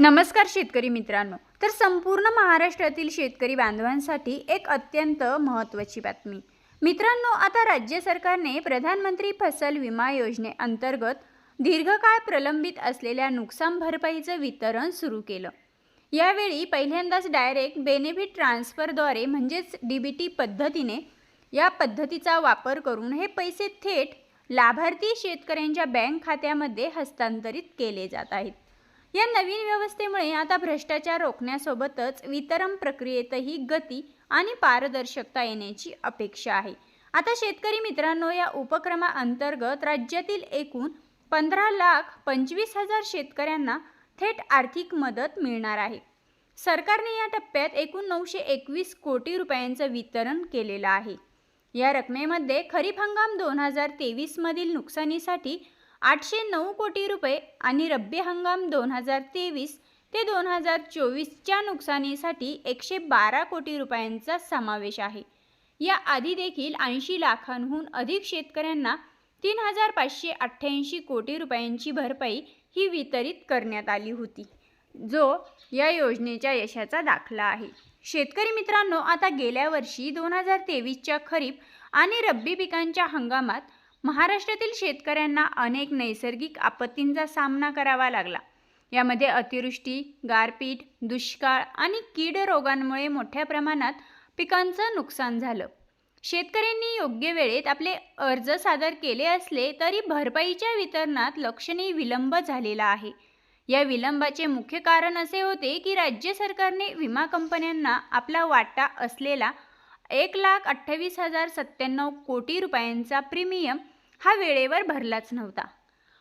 नमस्कार शेतकरी मित्रांनो. तर संपूर्ण महाराष्ट्रातील शेतकरी बांधवांसाठी एक अत्यंत महत्त्वाची बातमी. मित्रांनो आता राज्य सरकारने प्रधानमंत्री फसल विमा योजनेअंतर्गत दीर्घकाळ प्रलंबित असलेल्या नुकसान भरपाईचं वितरण सुरू केलं. यावेळी पहिल्यांदाच डायरेक्ट बेनिफिट ट्रान्सफरद्वारे म्हणजेच डी बी टी पद्धतीने या पद्धतीचा वापर करून हे पैसे थेट लाभार्थी शेतकऱ्यांच्या बँक खात्यामध्ये हस्तांतरित केले जात आहेत. या नवीन व्यवस्थेमुळे आता भ्रष्टाचार रोखण्यासोबतच वितरण प्रक्रियेतही गती आणि पारदर्शकता येण्याची अपेक्षा आहे. आता शेतकरी मित्रांनो या उपक्रमाअंतर्गत राज्यातील एकूण पंधरा लाख पंचवीस हजार शेतकऱ्यांना थेट आर्थिक मदत मिळणार आहे. सरकारने या टप्प्यात एकूण नऊशे एकवीस कोटी रुपयांचं वितरण केलेलं आहे. या रकमेमध्ये खरीप हंगाम दोन हजार तेवीसमधील नुकसानीसाठी आठशे नऊ कोटी रुपये आणि रब्बी हंगाम दोन हजार तेवीस ते दोन हजार चोवीसच्या नुकसानीसाठी एकशे बारा कोटी रुपयांचा समावेश आहे. या आधी देखील ऐंशी लाखांहून अधिक शेतकऱ्यांना तीन हजार पाचशे अठ्ठ्याऐंशी कोटी रुपयांची भरपाई ही वितरित करण्यात आली होती जो या योजनेच्या यशाचा दाखला आहे. शेतकरी मित्रांनो आता गेल्या वर्षी दोन हजार तेवीसच्या खरीप आणि रब्बी पिकांच्या हंगामात महाराष्ट्रातील शेतकऱ्यांना अनेक नैसर्गिक आपत्तींचा सामना करावा लागला. यामध्ये अतिवृष्टी गारपीट दुष्काळ आणि कीड रोगांमुळे मोठ्या प्रमाणात पिकांचं नुकसान झालं. शेतकऱ्यांनी योग्य वेळेत आपले अर्ज सादर केले असले तरी भरपाईच्या वितरणात लक्षणीय विलंब झालेला आहे. या विलंबाचे मुख्य कारण असे होते की राज्य सरकारने विमा कंपन्यांना आपला वाटा असलेला एक लाख अठ्ठावीस हजार सत्त्याण्णव कोटी रुपयांचा प्रीमियम हा वेळेवर भरलाच नव्हता.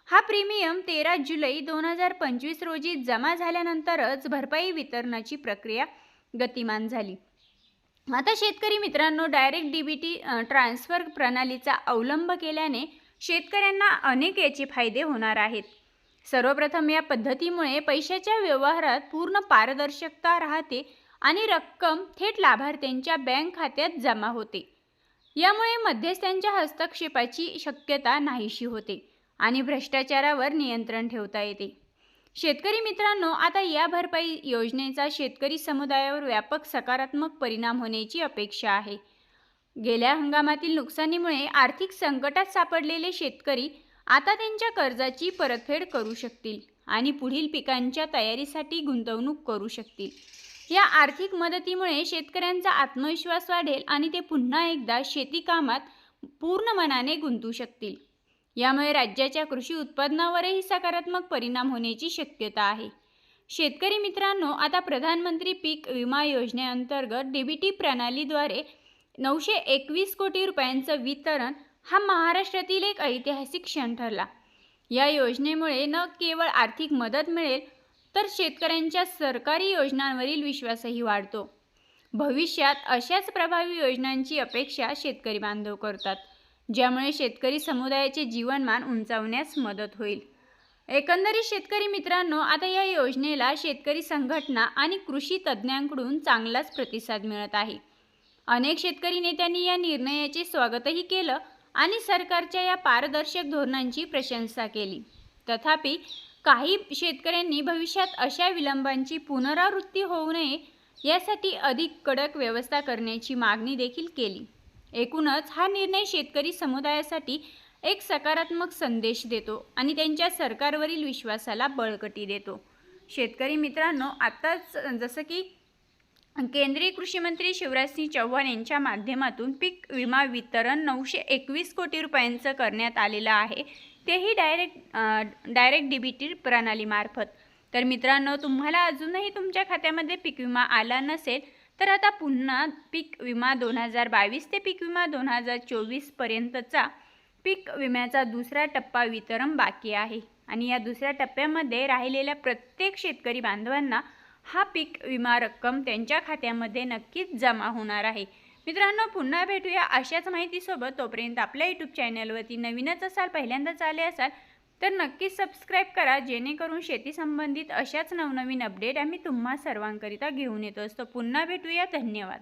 हा प्रीमियम तेरा जुलै दोन हजार पंचवीस रोजी जमा झाल्यानंतरच भरपाई वितरणाची प्रक्रिया गतिमान झाली. आता शेतकरी मित्रांनो direct D B T transfer प्रणालीचा अवलंब केल्याने शेतकऱ्यांना अनेक याचे फायदे होणार आहेत. सर्वप्रथम या पद्धतीमुळे पैशाच्या व्यवहारात पूर्ण पारदर्शकता राहते आणि रक्कम थेट लाभार्थ्यांच्या बँक खात्यात जमा होते. यामुळे मध्यस्थांच्या हस्तक्षेपाची शक्यता नाहीशी होते आणि भ्रष्टाचारावर नियंत्रण ठेवता येते. शेतकरी मित्रांनो आता या भरपाई योजनेचा शेतकरी समुदायावर व्यापक सकारात्मक परिणाम होण्याची अपेक्षा आहे. गेल्या हंगामातील नुकसानीमुळे आर्थिक संकटात सापडलेले शेतकरी आता त्यांच्या कर्जाची परतफेड करू शकतील आणि पुढील पिकांच्या तयारीसाठी गुंतवणूक करू शकतील. या आर्थिक मदतीमुळे शेतकऱ्यांचा आत्मविश्वास वाढेल आणि ते पुन्हा एकदा शेती कामात पूर्ण मनाने गुंतू शकतील. यामुळे राज्याच्या कृषी उत्पादनावरही सकारात्मक परिणाम होण्याची शक्यता आहे. शेतकरी मित्रांनो आता प्रधानमंत्री पीक विमा योजनेअंतर्गत डीबीटी प्रणालीद्वारे नऊशे एकवीस कोटी रुपयांचं वितरण हा महाराष्ट्रातील एक ऐतिहासिक क्षण ठरला. या योजनेमुळे न केवळ आर्थिक मदत मिळेल तर शेतकऱ्यांच्या सरकारी योजनांवरील विश्वासही वाढतो. भविष्यात अशाच प्रभावी योजनांची अपेक्षा शेतकरी बांधव करतात ज्यामुळे शेतकरी समुदायाचे जीवनमान उंचावण्यास मदत होईल. एकंदरीत शेतकरी मित्रांनो आता या योजनेला शेतकरी संघटना आणि कृषी तज्ज्ञांकडून चांगलाच प्रतिसाद मिळत आहे. अनेक शेतकरी नेत्यांनी या निर्णयाचे स्वागतही केलं आणि सरकारच्या या पारदर्शक धोरणांची प्रशंसा केली. तथापि काही शेतकऱ्यांनी भविष्यात अशा विलंबांची पुनरावृत्ती होऊ नये यासाठी अधिक कडक व्यवस्था करण्याची मागणी देखील केली. एकूणच हा निर्णय शेतकरी समुदायासाठी एक सकारात्मक संदेश देतो आणि त्यांच्या सरकारवरील विश्वासाला बळकटी देतो. शेतकरी मित्रांनो आत्ताच जसं की केंद्रीय कृषी मंत्री शिवराजसिंह चौहान यांच्या माध्यमातून पीक विमा वितरण नऊशे एकवीस कोटी रुपयांचं करण्यात आलेलं आहे. तेही direct direct D B T प्रणालीमार्फत तर मित्रांनो तुम्हाला अजूनही तुमच्या खात्यामध्ये पीक विमा आला नसेल तर आता पुन्हा पीक विमा दोन हजार बावीस ते पीक विमा दोन हजार चोवीसपर्यंतचा पीक विम्याचा दुसरा टप्पा वितरण बाकी आहे. आणि या दुसऱ्या टप्प्यामध्ये राहिलेल्या प्रत्येक शेतकरी बांधवांना हा पीक विमा रक्कम त्यांच्या खात्यामध्ये नक्कीच जमा होणार आहे. मित्रांनो पुन्हा भेटूया अशाच माहितीसोबत. तोपर्यंत आपल्या यूट्यूब चॅनलवरती नवीनच असाल पहिल्यांदाच आले असाल तर नक्कीच सबस्क्राईब करा जेणेकरून शेती संबंधित अशाच नवनवीन अपडेट आम्ही तुम्हा सर्वांकरिता घेऊन येतो असतो. पुन्हा भेटूया. धन्यवाद.